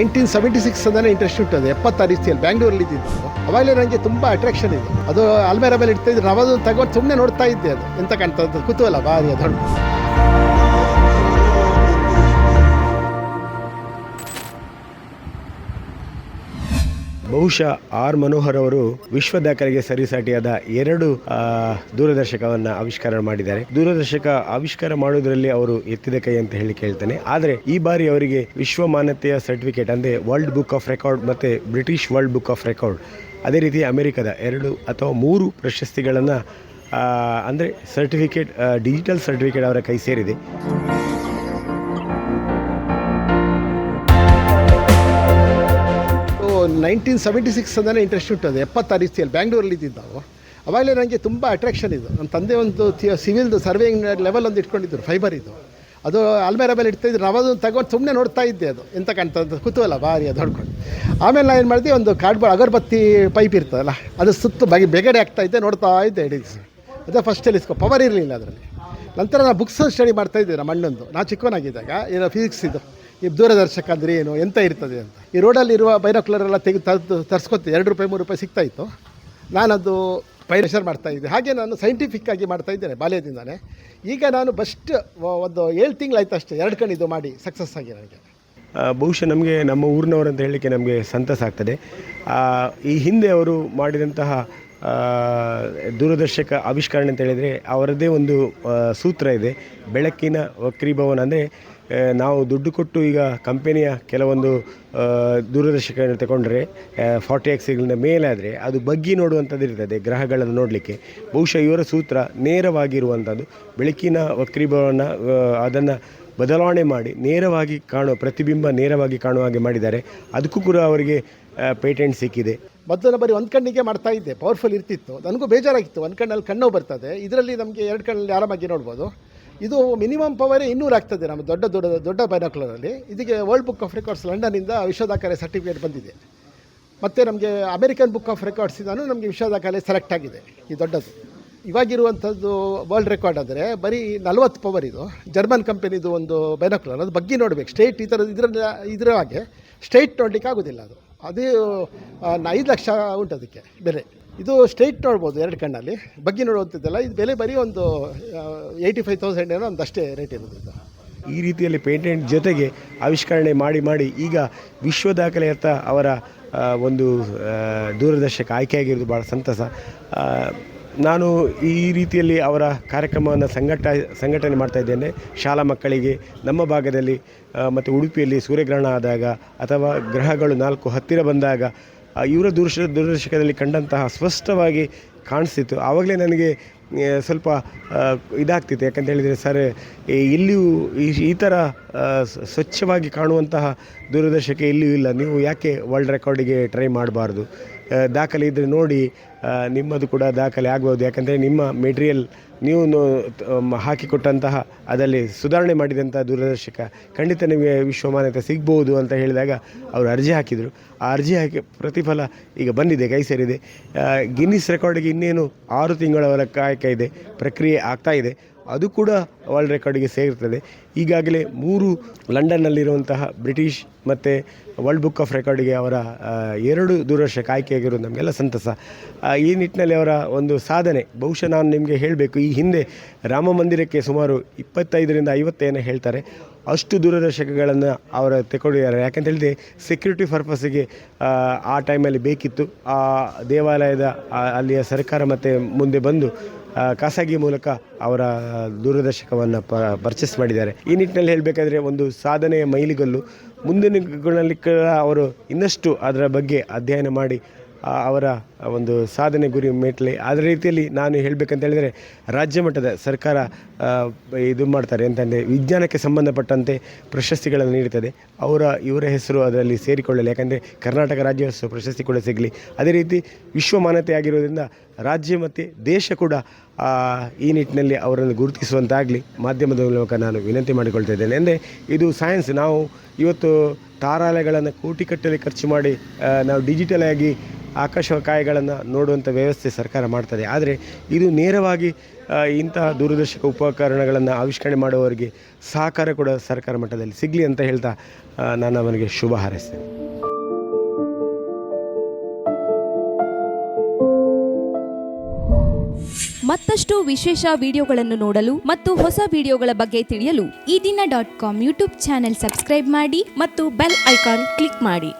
Nineteen seventy six ಅಂದ್ರೆ interest ಉಂಟು ಅದು, ಎಪ್ಪತ್ತಾರು ಇಸ್ತಿಯಲ್ಲಿ ಬ್ಯಾಂಗ್ಳೂರಲ್ಲಿ ಇದ್ದಿದ್ದು. ಅವಾಗಲೇ ನನಗೆ ತುಂಬ ಅಟ್ರಾಕ್ಷನ್ ಇದೆ. ಅದು ಅಲ್ಮೇರ ಮೇಲೆ ಇಡ್ತಾ ಇದ್ರು ನಾವು ಅದನ್ನು ತಗೊಂಡು ಸುಮ್ಮನೆ ನೋಡ್ತಾ ಇದ್ದೆ ಅದು. ಎಂತ ಕಾಣ್ತಾ ಅಂತ ಕುತೂಹಲ, ಭಾರಿ ಅದು. ಬಹುಶಃ ಆರ್ ಮನೋಹರ್ ಅವರು ವಿಶ್ವ ದಾಖಲೆಗೆ ಸರಿಸಾಟಿಯಾದ ಎರಡು ದೂರದರ್ಶಕವನ್ನ ಆವಿಷ್ಕಾರ ಮಾಡಿದ್ದಾರೆ. ದೂರದರ್ಶಕ ಆವಿಷ್ಕಾರ ಮಾಡೋದ್ರಲ್ಲಿ ಅವರು ಎತ್ತಿದ ಕೈ ಅಂತ ಹೇಳಿ ಕೇಳ್ತಾನೆ. ಆದರೆ ಈ ಬಾರಿ ಅವರಿಗೆ ವಿಶ್ವ ಮಾನ್ಯತೆಯ ಸರ್ಟಿಫಿಕೇಟ್, ಅಂದ್ರೆ ವರ್ಲ್ಡ್ ಬುಕ್ ಆಫ್ ರೆಕಾರ್ಡ್ ಮತ್ತೆ British world book of record, ಅದೇ ರೀತಿ ಅಮೆರಿಕದ ಎರಡು ಅಥವಾ ಮೂರು ಪ್ರಶಸ್ತಿಗಳನ್ನು ಅಂದರೆ ಸರ್ಟಿಫಿಕೇಟ್ ಡಿಜಿಟಲ್ ಸರ್ಟಿಫಿಕೇಟ್ ಅವರ ಕೈ ಸೇರಿದೆ. ನೈನ್ಟೀನ್ ಸೆವೆಂಟಿ ಸಿಕ್ಸ್ ಅಂದರೆ ಇಂಟ್ರೆಸ್ಟ್ ಉಂಟು ಅದು ಎಪ್ಪತ್ತಾರು ಇಸ್ತಿಯಲ್ಲಿ ಬ್ಯಾಂಗ್ಳೂರಲ್ಲಿ ಇದ್ದಿದ್ದು ನಾವು ಅವಾಗಲೇ ನನಗೆ ತುಂಬ ಅಟ್ರಾಕ್ಷನ್ ಇದು. ನನ್ನ ತಂದೆ ಒಂದು ಸಿವಿಲ್ದು ಸರ್ವೇಯಿಂಗ್ ಲೆವೆಲ್ ಒಂದು ಇಟ್ಕೊಂಡಿದ್ದರು ಫೈಬರ್ ಇದು. ಅದು ಆಲ್ಮೇರ ಮೇಲೆ ಇಡ್ತಾ ಇದ್ರು. ನಾವು ಅದನ್ನು ತಗೊಂಡು ಸುಮ್ಮನೆ ನೋಡ್ತಾ ಇದ್ದೆ ಅದು. ಎಂತ ಕಾಣ್ತಾ ಅಂತ ಕುತೂಹಲ, ಭಾರಿ ಅದು ಹೊಡ್ಕೊಂಡು ಆಮೇಲೆ ನಾನು ಏನು ಮಾಡಿದೆ, ಒಂದು ಕಾರ್ಡ್ಬೋರ್ಡ್ ಅಗರಬತ್ತಿ ಪೈಪ್ ಇರ್ತದಲ್ಲ, ಅದು ಸುತ್ತು ಬಗೆ ಬೆಗಡೆ ಆಗ್ತಾ ಇದ್ದೆ ನೋಡ್ತಾ ಇದ್ದೆ ಹಿಡಿದು. ಅದೇ ಫಸ್ಟ್ ಟೆಲಿಸ್ಕೋ ಪವರ್ ಇರಲಿಲ್ಲ ಅದರಲ್ಲಿ. ನಂತರ ನಾನು ಬುಕ್ಸ್ ಸ್ಟಡಿ ಮಾಡ್ತಾ ಇದ್ದೆ ನಮ್ಮ ಅಣ್ಣಂದು. ನಾನು ಚಿಕ್ಕವನಾಗಿದ್ದಾಗ, ಏನೋ ಫಿಸಿಕ್ಸ್ ಇದು. ಈ ದೂರದರ್ಶಕ ಅಂದರೆ ಏನು, ಎಂತ ಇರ್ತದೆ ಅಂತ? ಈ ರೋಡಲ್ಲಿ ಇರುವ ಬೈನಾಕ್ಯುಲರ್ ಎಲ್ಲ ತೆಗೆದು ತರ್ದು ತರಿಸ್ಕೊತೀವಿ. ಎರಡು ರೂಪಾಯಿ, ಮೂರು ರೂಪಾಯಿ ಸಿಗ್ತಾ ಇತ್ತು. ನಾನದು ಪೈರೇಷರ್ ಮಾಡ್ತಾ ಇದ್ದೆ. ಹಾಗೆ ನಾನು ಸೈಂಟಿಫಿಕ್ ಆಗಿ ಮಾಡ್ತಾ ಇದ್ದೇನೆ ಬಾಲ್ಯದಿಂದಾನೆ. ಈಗ ನಾನು ಬೆಸ್ಟ್ ಒಂದು ಏಳು ತಿಂಗಳಾಯ್ತು ಅಷ್ಟೇ. ಎರಡು ಕಣಿದು ಮಾಡಿ ಸಕ್ಸಸ್ ಆಗಿ ನನಗೆ. ಬಹುಶಃ ನಮಗೆ ನಮ್ಮ ಊರಿನವರು ಅಂತ ಹೇಳಲಿಕ್ಕೆ ನಮಗೆ ಸಂತಸ ಆಗ್ತದೆ. ಈ ಹಿಂದೆ ಅವರು ಮಾಡಿದಂತಹ ದೂರದರ್ಶಕ ಆವಿಷ್ಕರಣೆ ಅಂತ ಹೇಳಿದರೆ ಅವರದ್ದೇ ಒಂದು ಸೂತ್ರ ಇದೆ. ಬೆಳಕಿನ ವಕ್ರೀಭವನ ಅಂದರೆ ನಾವು ದುಡ್ಡು ಕೊಟ್ಟು ಈಗ ಕಂಪೆನಿಯ ಕೆಲವೊಂದು ದೂರದರ್ಶಕಗಳನ್ನು ತಗೊಂಡ್ರೆ ಫಾರ್ಟಿ ಎಕ್ಸ್ಗಳಿಂದ ಮೇಲಾದರೆ ಅದು ಬಗ್ಗಿ ನೋಡುವಂಥದ್ದು ಇರ್ತದೆ ಗ್ರಹಗಳನ್ನು ನೋಡಲಿಕ್ಕೆ. ಬಹುಶಃ ಇವರ ಸೂತ್ರ ನೇರವಾಗಿರುವಂಥದ್ದು. ಬೆಳಕಿನ ವಕ್ರೀಭವನ ಅದನ್ನು ಬದಲಾವಣೆ ಮಾಡಿ ನೇರವಾಗಿ ಕಾಣುವ, ಪ್ರತಿಬಿಂಬ ನೇರವಾಗಿ ಕಾಣುವ ಹಾಗೆ ಮಾಡಿದ್ದಾರೆ. ಅದಕ್ಕೂ ಕೂಡ ಅವರಿಗೆ ಪೇಟೆಂಟ್ ಸಿಕ್ಕಿದೆ. ಮೊದಲು ಬರೀ ಒಂದು ಕಣ್ಣಿಗೆ ಮಾಡ್ತಾ ಇದ್ದೆ. ಪವರ್ಫುಲ್ ಇರ್ತಿತ್ತು. ನನಗೂ ಬೇಜಾರಾಗಿತ್ತು. ಒಂದು ಕಣ್ಣಲ್ಲಿ ಕಣ್ಣು ಬರ್ತದೆ. ಇದರಲ್ಲಿ ನಮಗೆ ಎರಡು ಕಣ್ಣಲ್ಲಿ ಆರಾಮಾಗಿ ನೋಡ್ಬೋದು. ಇದು ಮಿನಿಮಮ್ ಪವರೇ ಇನ್ನೂರು ಆಗ್ತದೆ ನಮ್ಮ ದೊಡ್ಡ ದೊಡ್ಡ ದೊಡ್ಡ ಬೈನಾಕ್ಯುಲರಲ್ಲಿ ಇದಕ್ಕೆ ವರ್ಲ್ಡ್ ಬುಕ್ ಆಫ್ ರೆಕಾರ್ಡ್ಸ್ ಲಂಡನಿಂದ ವಿಶ್ವದಾಖಲೆ ಸರ್ಟಿಫಿಕೇಟ್ ಬಂದಿದೆ. ಮತ್ತು ನಮಗೆ ಅಮೆರಿಕನ್ ಬುಕ್ ಆಫ್ ರೆಕಾರ್ಡ್ಸ್ ರೆಕಾರ್ಡ್ಸಿಂದನೂ ನಮಗೆ ವಿಶ್ವದಾಖಲೆ ಸೆಲೆಕ್ಟ್ ಆಗಿದೆ. ಈ ದೊಡ್ಡದು. ಇವಾಗಿರುವಂಥದ್ದು ವರ್ಲ್ಡ್ ರೆಕಾರ್ಡ್ ಅಂದರೆ ಬರೀ ನಲ್ವತ್ತು ಪವರ್ ಇದು. ಜರ್ಮನ್ ಕಂಪೆನಿದು ಒಂದು ಬೈನಾಕ್ಯುಲರ್ ಅದು ಬಗ್ಗೆ ನೋಡಬೇಕು. ಸ್ಟೇಟ್ ಈ ಥರದ ಇದರ ಇದರ ಹಾಗೆ. ಸ್ಟೇಟ್ ನೋಡಲಿಕ್ಕೆ ಆಗೋದಿಲ್ಲ ಅದು. ಅದು ಐದು ಲಕ್ಷ ಉಂಟು ಅದಕ್ಕೆ ಬೆಲೆ. ಇದು ಸ್ಟ್ರೈಟ್ ನೋಡ್ಬೋದು ಎರಡು ಕಣ್ಣಲ್ಲಿ. ಬಗ್ಗೆ ನೋಡುವಂಥದ್ದಲ್ಲ, ಇದು ಬೆಲೆ ಬರೀ ಒಂದು ಏಯ್ಟಿ ಫೈವ್ ತೌಸಂಡ್ ಏನೋ ಒಂದು ಅಷ್ಟೇ ರೇಟ್ ಇರೋದು ಇದು ಈ ರೀತಿಯಲ್ಲಿ ಪೇಟೆಂಟ್ ಜೊತೆಗೆ ಆವಿಷ್ಕರಣೆ ಮಾಡಿ ಮಾಡಿ ಈಗ ವಿಶ್ವ ದಾಖಲೆಯತ್ತ ಅವರ ಒಂದು ದೂರದರ್ಶಕ ಆಯ್ಕೆಯಾಗಿರೋದು ಭಾಳ ಸಂತಸ. ನಾನು ಈ ರೀತಿಯಲ್ಲಿ ಅವರ ಕಾರ್ಯಕ್ರಮವನ್ನು ಸಂಘಟ ಸಂಘಟನೆ ಮಾಡ್ತಾ ಇದ್ದೇನೆ. ಶಾಲಾ ಮಕ್ಕಳಿಗೆ ನಮ್ಮ ಭಾಗದಲ್ಲಿ ಮತ್ತು ಉಡುಪಿಯಲ್ಲಿ ಸೂರ್ಯಗ್ರಹಣ ಆದಾಗ ಅಥವಾ ಗ್ರಹಗಳು ನಾಲ್ಕು ಹತ್ತಿರ ಬಂದಾಗ ಇವರ ದೂರಶ ದೂರದರ್ಶಕದಲ್ಲಿ ಕಂಡಂತಹ ಸ್ಪಷ್ಟವಾಗಿ ಕಾಣಿಸ್ತಿತ್ತು. ಆವಾಗಲೇ ನನಗೆ ಸ್ವಲ್ಪ ಇದಾಗ್ತಿತ್ತು. ಯಾಕಂತ ಹೇಳಿದರೆ ಸರ್ ಇಲ್ಲಿಯೂ ಈ ಈ ಥರ ಸ್ವಚ್ಛವಾಗಿ ಕಾಣುವಂತಹ ದೂರದರ್ಶಕ ಇಲ್ಲಿಯೂ ಇಲ್ಲ. ನೀವು ಯಾಕೆ ವರ್ಲ್ಡ್ ರೆಕಾರ್ಡಿಗೆ ಟ್ರೈ ಮಾಡಬಾರ್ದು? ದಾಖಲೆ ಇದ್ದರೆ ನೋಡಿ ನಿಮ್ಮದು ಕೂಡ ದಾಖಲೆ ಆಗ್ಬೋದು. ಯಾಕಂದರೆ ನಿಮ್ಮ ಮೆಟೀರಿಯಲ್ ನೀವು ಹಾಕಿಕೊಟ್ಟಂತಹ ಅದರಲ್ಲಿ ಸುಧಾರಣೆ ಮಾಡಿದಂಥ ದೂರದರ್ಶಕ ಖಂಡಿತ ನಿಮಗೆ ವಿಶ್ವಮಾನ್ಯತೆ ಸಿಗ್ಬೋದು ಅಂತ ಹೇಳಿದಾಗ ಅವರು ಅರ್ಜಿ ಹಾಕಿದರು. ಆ ಅರ್ಜಿ ಹಾಕಿ ಪ್ರತಿಫಲ ಈಗ ಬಂದಿದೆ, ಕೈ ಸೇರಿದೆ. ಗಿನ್ನಿಸ್ ರೆಕಾರ್ಡಿಗೆ ಇನ್ನೇನು ಆರು ತಿಂಗಳವರ ಕಾಯಕ ಇದೆ, ಪ್ರಕ್ರಿಯೆ ಆಗ್ತಾ ಇದೆ. ಅದು ಕೂಡ ವರ್ಲ್ಡ್ ರೆಕಾರ್ಡಿಗೆ ಸೇರ್ತದೆ. ಈಗಾಗಲೇ ಮೂರು ಲಂಡನ್ನಲ್ಲಿರುವಂತಹ ಬ್ರಿಟಿಷ್ ಮತ್ತು ವರ್ಲ್ಡ್ ಬುಕ್ ಆಫ್ ರೆಕಾರ್ಡಿಗೆ ಅವರ ಎರಡು ದೂರದರ್ಶಕ ಆಯ್ಕೆಯಾಗಿರೋದು ನಮಗೆಲ್ಲ ಸಂತಸ. ಈ ನಿಟ್ಟಿನಲ್ಲಿ ಅವರ ಒಂದು ಸಾಧನೆ, ಬಹುಶಃ ನಾನು ನಿಮಗೆ ಹೇಳಬೇಕು, ಈ ಹಿಂದೆ ರಾಮ ಮಂದಿರಕ್ಕೆ ಸುಮಾರು ಇಪ್ಪತ್ತೈದರಿಂದ ಐವತ್ತೇನೋ ಹೇಳ್ತಾರೆ, ಅಷ್ಟು ದೂರದರ್ಶಕಗಳನ್ನು ಅವರು ತೆಕೊಂಡಿದ್ದಾರೆ ಯಾಕಂತ ಹೇಳಿದ್ರೆ ಸೆಕ್ಯೂರಿಟಿ ಪರ್ಪಸ್ಸಿಗೆ ಆ ಟೈಮಲ್ಲಿ ಬೇಕಿತ್ತು. ಆ ದೇವಾಲಯದ ಅಲ್ಲಿಯ ಸರ್ಕಾರ ಮತ್ತು ಮುಂದೆ ಬಂದು ಖಾಸಗಿ ಮೂಲಕ ಅವರ ದೂರದರ್ಶಕವನ್ನು ಪ ಪರ್ಚೇಸ್ ಮಾಡಿದ್ದಾರೆ. ಈ ನಿಟ್ಟಿನಲ್ಲಿ ಹೇಳಬೇಕಾದ್ರೆ ಒಂದು ಸಾಧನೆಯ ಮೈಲಿಗಲ್ಲು. ಮುಂದಿನ ಅವರು ಇನ್ನಷ್ಟು ಅದರ ಬಗ್ಗೆ ಅಧ್ಯಯನ ಮಾಡಿ ಅವರ ಒಂದು ಸಾಧನೆ ಗುರಿ ಮೆಟ್ಲಿ ಅದೇ ರೀತಿಯಲ್ಲಿ ನಾನು ಹೇಳಬೇಕಂತ ಹೇಳಿದರೆ ರಾಜ್ಯ ಮಟ್ಟದ ಸರ್ಕಾರ ಇದು ಮಾಡ್ತಾರೆ ಅಂತಂದರೆ ವಿಜ್ಞಾನಕ್ಕೆ ಸಂಬಂಧಪಟ್ಟಂತೆ ಪ್ರಶಸ್ತಿಗಳನ್ನು ನೀಡುತ್ತದೆ ಅವರ, ಇವರ ಹೆಸರು ಅದರಲ್ಲಿ ಸೇರಿಕೊಳ್ಳಲಿ. ಯಾಕಂದರೆ ಕರ್ನಾಟಕ ರಾಜ್ಯೋತ್ಸವ ಪ್ರಶಸ್ತಿ ಕೂಡ ಸಿಗಲಿ. ಅದೇ ರೀತಿ ವಿಶ್ವ ಮಾನ್ಯತೆ ಆಗಿರೋದ್ರಿಂದ ರಾಜ್ಯ ಮತ್ತು ದೇಶ ಕೂಡ ಈ ನಿಟ್ಟಿನಲ್ಲಿ ಅವರನ್ನು ಗುರುತಿಸುವಂತಾಗಲಿ. ಮಾಧ್ಯಮದ ಮೂಲಕ ನಾನು ವಿನಂತಿ ಮಾಡಿಕೊಳ್ತಾ ಇದ್ದೇನೆ. ಅಂದರೆ ಇದು ಸೈನ್ಸ್ ನಾವು ಇವತ್ತು ತಾರಾಲಯಗಳನ್ನು ಕೋಟಿಗಟ್ಟಲೆ ಖರ್ಚು ಮಾಡಿ ನಾವು ಡಿಜಿಟಲ್ ಆಗಿ ಆಕಾಶ ಕಾರ್ಯಕ್ರಮಗಳನ್ನು ನೋಡುವಂಥ ವ್ಯವಸ್ಥೆ ಸರ್ಕಾರ ಮಾಡ್ತದೆ. ಆದರೆ ಇದು ನೇರವಾಗಿ ಇಂತಹ ದೂರದರ್ಶಕ ಉಪಕರಣಗಳನ್ನು ಆವಿಷ್ಕರಣೆ ಮಾಡುವವರಿಗೆ ಸಹಕಾರ ಕೂಡ ಸರ್ಕಾರ ಮಟ್ಟದಲ್ಲಿ ಸಿಗಲಿ ಅಂತ ಹೇಳ್ತಾ ನಾನು ಅವನಿಗೆ ಶುಭ ಹಾರೈಸ್ತೇನೆ. ಮತ್ತಷ್ಟು ವಿಶೇಷ ವಿಡಿಯೋಗಳನ್ನು ನೋಡಲು ಮತ್ತು ಹೊಸ ವಿಡಿಯೋಗಳ ಬಗ್ಗೆ ತಿಳಿಯಲು Ee Dina dot com YouTube channel subscribe ಮಾಡಿ ಮತ್ತು ಬೆಲ್ ಐಕಾನ್ ಕ್ಲಿಕ್ ಮಾಡಿ.